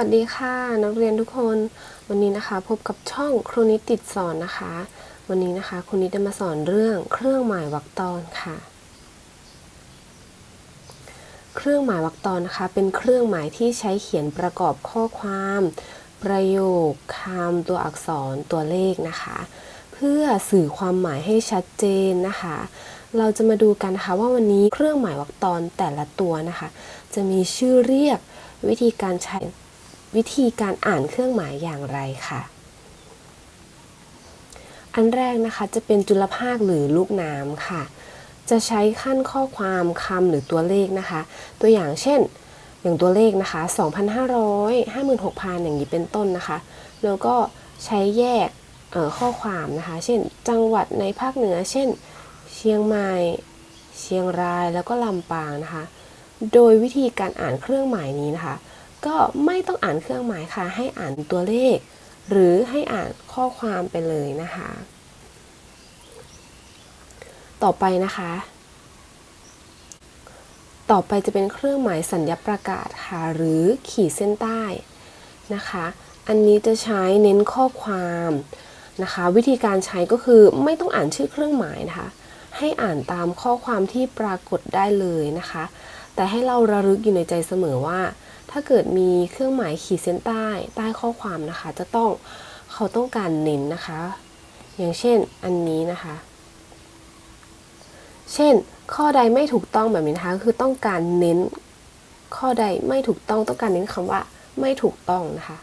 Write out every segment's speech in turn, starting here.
วัสดีค่ะนักเรียนทุกคนวันนี้นะคะพบกับช่องครูนิดติดสอนนะคะ วันนี้นะคะครูนิดจะมาสอนเรื่องเครื่องหมายวรรคตอนค่ะ เครื่องหมายวรรคตอนนะคะเป็นเครื่องหมายที่ใช้เขียนประกอบข้อความ ประโยคคำตัวอักษรตัวเลขนะคะ เพื่อสื่อความหมายให้ชัดเจนนะคะ เราจะมาดูกันนะคะว่าวันนี้เครื่องหมายวรรคตอนแต่ละตัวนะคะ จะมีชื่อเรียกวิธีการใช้ วิธีการอ่านเครื่องหมายอย่างไรค่ะ อันแรกนะคะจะเป็นจุลภาคหรือลูกน้ำค่ะ จะใช้ขั้นข้อความคำหรือตัวเลขนะคะ ตัวอย่างเช่น อย่างตัวเลขนะคะ 2,500 56,000 อย่างนี้เป็นต้นนะคะ แล้วก็ใช้แยกข้อความนะคะ เช่น จังหวัดในภาคเหนือ เช่น เชียงใหม่ เชียงราย แล้วก็ลำปางนะคะ โดยวิธีการอ่านเครื่องหมายนี้นะคะ ก็ไม่ต้องอ่านเครื่องหมายค่ะ ให้อ่านตัวเลข หรือให้อ่านข้อความไปเลยนะคะ ต่อไปนะคะ ต่อไปจะเป็นเครื่องหมายสัญญประกาศค่ะ หรือขีดเส้นใต้นะคะ อันนี้จะใช้เน้นข้อความนะคะ วิธีการใช้ก็คือไม่ต้องอ่านชื่อเครื่องหมายนะคะ ให้อ่านตามข้อความที่ปรากฏได้เลยนะคะ แต่ให้เราระลึกอยู่ในใจเสมอว่า ถ้าเกิดมีเครื่องหมายขีดเส้นใต้ใต้ข้อความนะคะ จะต้องเขาต้องการเน้นนะคะ อย่างเช่นอันนี้นะคะ เช่น ข้อใดไม่ถูกต้องแบบนี้นะคะคือต้องการเน้น ข้อใดไม่ถูกต้องต้องการเน้นคำว่าไม่ถูกต้องนะคะ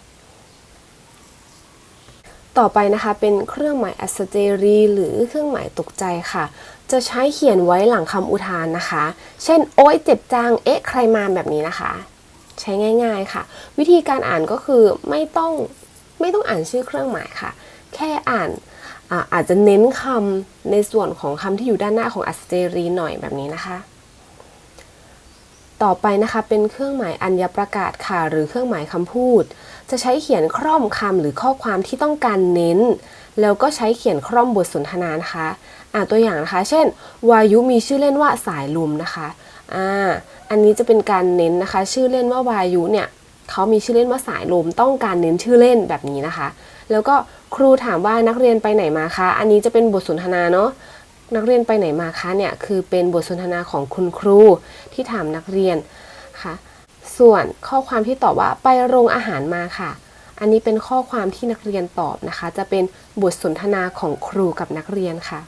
ต่อไปนะคะเป็นเครื่องหมายอัศเจรีหรือเครื่องหมายตกใจค่ะ จะใช้เขียนไว้หลังคำอุทานนะคะ เช่น โอ๊ยเจ็บจังเอ๊ะใครมาแบบนี้นะคะ ใช้ง่าย ๆค่ะ วิธีการอ่านก็คือไม่ต้องไม่ต้องอ่านชื่อเครื่องหมายค่ะ แค่อ่านอาอาจจะเน้นคำในส่วนของคำที่อยู่ด้านหน้าของอัศเจรีหน่อยแบบนี้นะคะ ต่อไปนะคะเป็นเครื่องหมายอัญญประกาศค่ะ หรือเครื่องหมายคำพูด จะใช้เขียนคร่อมคำหรือข้อความที่ต้องการเน้น แล้วก็ใช้เขียนคร่อมบทสนทนานะคะอ่าตัวอย่างนะคะ เช่น วายุมีชื่อเล่นว่าสายลุมนะคะ อ่าอันนี้จะเป็นการเน้นนะคะ ชื่อเล่นว่าวายุเนี่ยเขามีชื่อเล่นว่าสายลมต้องการเน้นชื่อเล่นแบบนี้นะคะ แล้วก็ครูถามว่านักเรียนไปไหนมาคะอันนี้จะเป็นบทสนทนาเนาะนักเรียนไปไหนมาคะเนี่ยคือเป็นบทสนทนาของคุณครูที่ถามนักเรียนค่ะส่วนข้อความที่ตอบว่าไปโรงอาหารมาค่ะ อันนี้เป็นข้อความที่นักเรียนตอบนะคะ จะเป็นบทสนทนาของครูกับนักเรียนค่ะ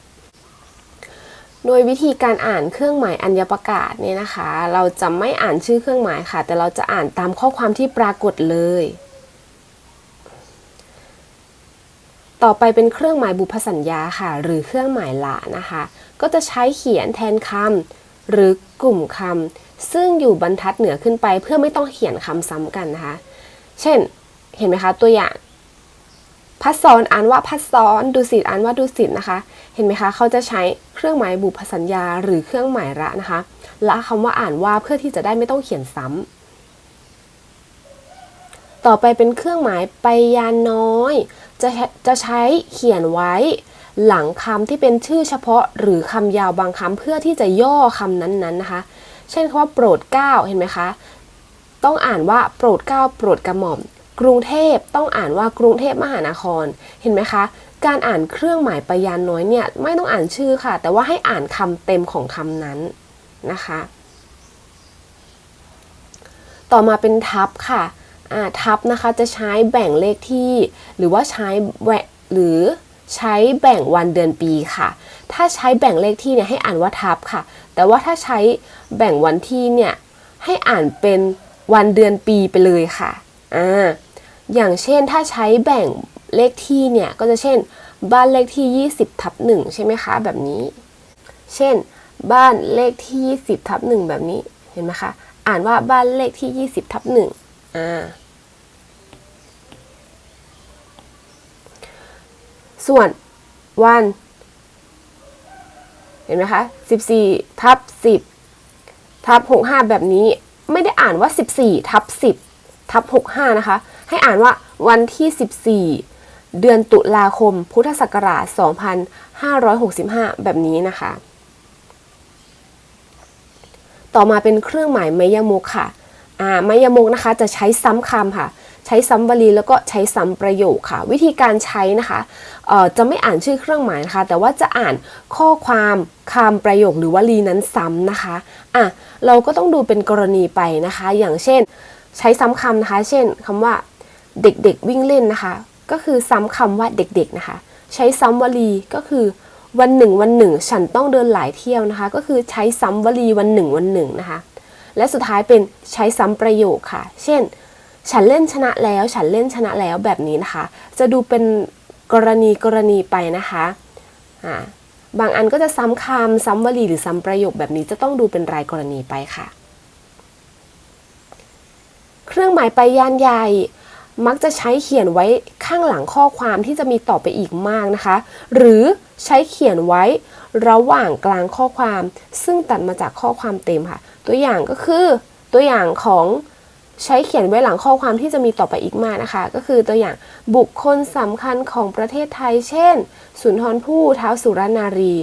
โดยวิธีการอ่านเครื่องหมายอัญญประกาศเนี่ยนะคะ เราจะไม่อ่านชื่อเครื่องหมายค่ะ แต่เราจะอ่านตามข้อความที่ปรากฏเลย ต่อไปเป็นเครื่องหมายบุพสัญญาค่ะ หรือเครื่องหมายละนะคะ ก็จะใช้เขียนแทนคำหรือกลุ่มคำซึ่งอยู่บรรทัดเหนือขึ้นไป เพื่อไม่ต้องเขียนคำซ้ำกันนะคะ เช่น เห็นไหมคะตัวอย่าง พัดซ้อนอ่านว่าพัดซ้อนดูสิตอ่านว่าดูสิตนะคะ เห็นไหมคะเขาจะใช้เครื่องหมายบุพสัญญา หรือเครื่องหมายละนะคะละคำว่าอ่านว่าเพื่อที่จะได้ไม่ต้องเขียนซ้ำต่อไปเป็นเครื่องหมายไปยานน้อย จะจะใช้เขียนไว้ หลังคำที่เป็นชื่อเฉพาะหรือคำยาวบางคำเพื่อที่จะย่อคำนั้นๆนะคะ เช่นคำว่าโปรดเก้าเห็นไหมคะต้องอ่านว่าโปรดเก้าโปรดกระหม่อม กรุงเทพต้องอ่านว่ากรุงเทพมหานคร เห็นไหมคะ การอ่านเครื่องหมายปยานน้อยเนี่ยไม่ต้องอ่านชื่อค่ะ แต่ว่าให้อ่านคำเต็มของคำนั้นนะคะ ต่อมาเป็นทับค่ะทับนะคะจะใช้แบ่งเลขที่ หรือว่าใช้แหวะหรือใช้แบ่งวันเดือนปีค่ะ ถ้าใช้แบ่งเลขที่เนี่ยให้อ่านว่าทับค่ะ แต่ว่าถ้าใช้แบ่งวันที่เนี่ยให้อ่านเป็นวันเดือนปีไปเลยค่ะ อ่า อย่างเช่นถ้าใช้แบ่งเลขที่เนี่ย ก็จะเช่น บ้านเลขที่ 20ทับ1ใช่ไหมคะ แบบนี้ เช่น บ้านเลขที่ 20ทับ1แบบนี้เห็นไหมคะ อ่านว่าบ้านเลขที่ 20ทับ1อ่าส่วนวันเห็นไหมคะ 14 ทับ 10 ทับ 65 แบบนี้ ไม่ได้อ่านว่า 14 ทับ 10 ทับ65 นะคะ ให้อ่านว่าวันที่ 14 เดือนตุลาคม พุทธศักราช 2565 แบบนี้นะคะ ต่อมาเป็นเครื่องหมายไมยมุกค่ะอ่าไมยมุกนะคะจะใช้ซ้ำคำค่ะ ใช้ซ้ำวลีแล้วก็ใช้ซ้ำประโยคค่ะ วิธีการใช้นะคะเอ่อจะไม่อ่านชื่อเครื่องหมายนะคะ แต่ว่าจะอ่านข้อความคำประโยคหรือวลีนั้นซ้ำนะคะอะเราก็ต้องดูเป็นกรณีไปนะคะ อย่างเช่น ใช้ซ้ำคำนะคะ เช่นคำว่าเด็กๆวิ่งเล่นนะคะ ก็คือซ้ำคำว่าเด็กๆนะคะ ใช้ซ้ำวลีก็คือวันหนึ่งวันหนึ่ง ฉันต้องเดินหลายเที่ยวนะคะ ก็คือใช้ซ้ำวลีวันหนึ่งวันหนึ่งนะคะ และสุดท้ายเป็นใช้ซ้ำประโยคค่ะ เช่น ฉันเล่นชนะแล้ว ฉันเล่นชนะแล้วแบบนี้นะคะ จะดูเป็นกรณีกรณีไปนะคะอ่าบางอันก็จะซ้ำคำซ้ำวลีหรือซ้ำประโยคแบบนี้จะต้องดูเป็นรายกรณีไปค่ะ เครื่องหมายไปยานใหญ่ มักจะใช้เขียนไว้ข้างหลังข้อความที่จะมีต่อไปอีกมากนะคะ หรือใช้เขียนไว้ระหว่างกลางข้อความ ซึ่งตัดมาจากข้อความเต็มค่ะ ตัวอย่างก็คือตัวอย่างของใช้เขียนไว้หลังข้อความที่จะมีต่อไปอีกมากนะคะ ก็คือตัวอย่างบุคคลสำคัญของประเทศไทย เช่น สุนทรภู่ท้าวสุรนารี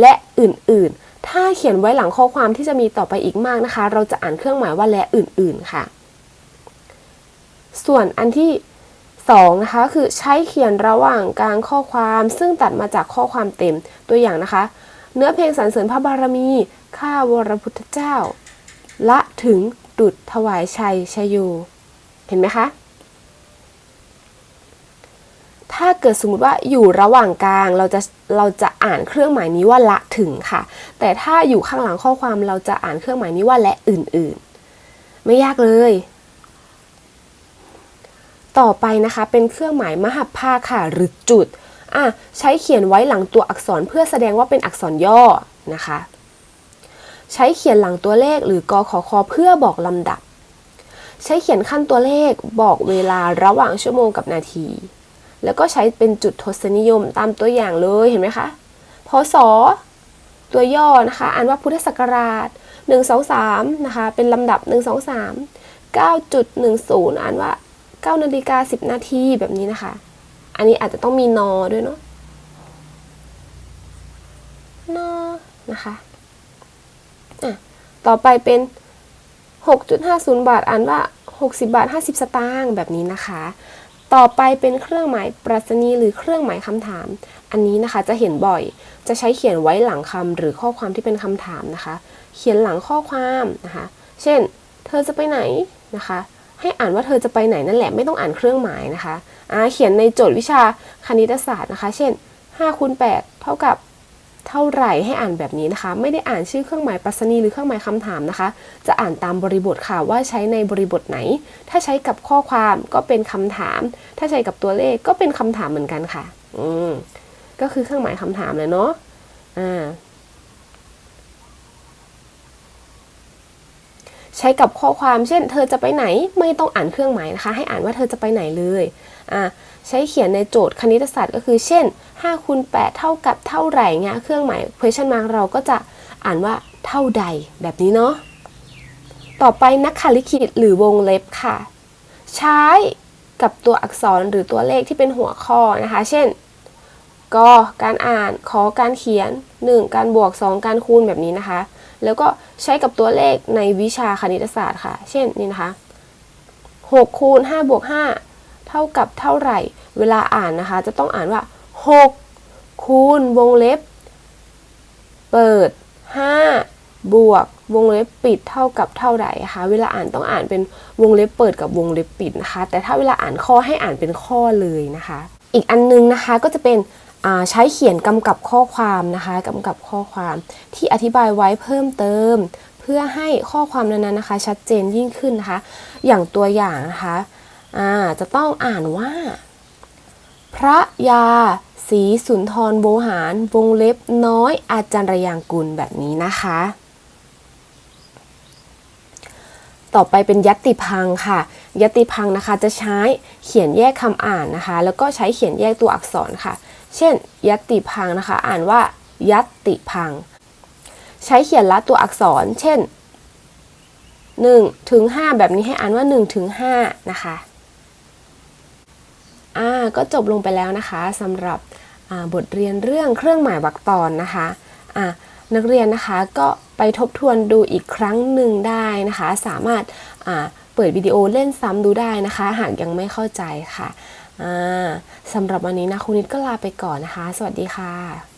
และอื่นๆ ถ้าเขียนไว้หลังข้อความที่จะมีต่อไปอีกมากนะคะ เราจะอ่านเครื่องหมายว่าและอื่นๆค่ะ ส่วนอันที่2นะคะคือใช้เขียนระหว่างกลางข้อความซึ่งตัดมาจากข้อความเต็มตัวอย่างนะคะ เนื้อเพลงสรรเสริญพระบารมี ข้าวรพุทธเจ้า ละถึงดุดถวายชัยชยโยเห็นไหมคะถ้าเกิดสมมติว่าอยู่ระหว่างกลางเราจะเราจะอ่านเครื่องหมายนี้ว่าละถึงค่ะ แต่ถ้าอยู่ข้างหลังข้อความเราจะอ่านเครื่องหมายนี้ว่าและอื่นๆ ไม่ยากเลย ต่อไปนะคะเป็นเครื่องหมายมหัพภาคค่ะหรือจุดอะใช้เขียนไว้หลังตัวอักษรเพื่อแสดงว่าเป็นอักษรย่อนะคะ ใช้เขียนหลังตัวเลขหรือกอขอคอเพื่อบอกลำดับ ใช้เขียนขั้นตัวเลขบอกเวลาระหว่างชั่วโมงกับนาที แล้วก็ใช้เป็นจุดทศนิยมตามตัวอย่างเลยเห็นไหมคะพศตัวย่อนะคะอ่านว่าพุทธศักราช 123นะคะเป็นลำดับ 123 9.10 อ่านว่า 9นาฬิกา10 นาทีแบบนี้นะคะ อันนี้อาจจะต้องมีนอด้วยเนาะนอนะคะอะต่อไปเป็น 6.50 บาท อ่านว่า 60 บาท 50 สตางค์แบบนี้นะคะ ต่อไปเป็นเครื่องหมายปรัชนีหรือเครื่องหมายคำถาม อันนี้นะคะจะเห็นบ่อย จะใช้เขียนไว้หลังคำหรือข้อความที่เป็นคำถามนะคะ เขียนหลังข้อความนะคะ เช่น เธอจะไปไหนนะคะ ให้อ่านว่าเธอจะไปไหนนั่นแหละไม่ต้องอ่านเครื่องหมายนะคะอ่าเขียนในโจทย์วิชาคณิตศาสตร์นะคะ เช่น5คูณ8เท่ากับเท่าไหร่ให้อ่านแบบนี้นะคะ ไม่ได้อ่านชื่อเครื่องหมายปรัชนีหรือเครื่องหมายคำถามนะคะ จะอ่านตามบริบทค่ะว่าใช้ในบริบทไหน ถ้าใช้กับข้อความก็เป็นคำถาม ถ้าใช้กับตัวเลขก็เป็นคำถามเหมือนกันค่ะ อืมก็คือเครื่องหมายคำถามเลยเนาะอ่า ใช้กับข้อความเช่น เธอจะไปไหนไม่ต้องอ่านเครื่องหมายนะคะ ให้อ่านว่าเธอจะไปไหนเลยอ่าใช้เขียนในโจทย์คณิตศาสตร์ก็คือ เช่น5คูณ8เท่ากับเท่าไหร่เงี้ยเครื่องหมาย question mark เราก็จะอ่านว่าเท่าใดแบบนี้เนาะต่อไปนักคลิขิตหรือวงเล็บค่ะ ใช้กับตัวอักษรหรือตัวเลขที่เป็นหัวข้อนะคะ เช่นกการอ่านขอการเขียน 1 การบวก 2 การคูณแบบนี้นะคะ แล้วก็ใช้กับตัวเลขในวิชาคณิตศาสตร์ค่ะ เช่นนี่นะคะ6คูณ5บวก5เท่ากับเท่าไหร่ เวลาอ่านนะคะ จะต้องอ่านว่า 6 คูณวงเล็บ เปิด 5 บวก วงเล็บปิดเท่ากับเท่าไหร่คะเวลาอ่านต้องอ่านเป็นวงเล็บเปิดกับวงเล็บปิดนะคะ แต่ถ้าเวลาอ่านข้อให้อ่านเป็นข้อเลยนะคะ อีกอันนึงนะคะก็จะเป็น ใช้เขียนกำกับข้อความนะคะกำกับข้อความที่อธิบายไว้เพิ่มเติม เพื่อให้ข้อความนั้นๆนะคะ ชัดเจนยิ่งขึ้นนะคะ อย่างตัวอย่างนะคะจะต้องอ่านว่า พระยาศรีสุนทรโวหาร วงเล็บน้อยอาจารย์ยางกุลแบบนี้นะคะ ต่อไปเป็นยัตติพังค่ะ ยติพังนะคะ จะใช้เขียนแยกคำอ่านนะคะ แล้วก็ใช้เขียนแยกตัวอักษรค่ะ เช่นยตติพังนะคะ อ่านว่ายัตติพัง ใช้เขียนละตัวอักษร เช่น1ถึง5แบบนี้ให้อ่านว่า1ถึง5นะคะอ่าก็จบลงไปแล้วนะคะสำหรับบทเรียนเรื่องเครื่องหมายวรรคตอนนะคะอ่านักเรียนนะคะก็ไปทบทวนดูอีกครั้งหนึ่งได้นะคะ สามารถอ่า เปิดวิดีโอเล่นซ้ำดูได้นะคะ หากยังไม่เข้าใจค่ะสำหรับวันนี้นะครูนิดก็ลาไปก่อนนะคะ สวัสดีค่ะ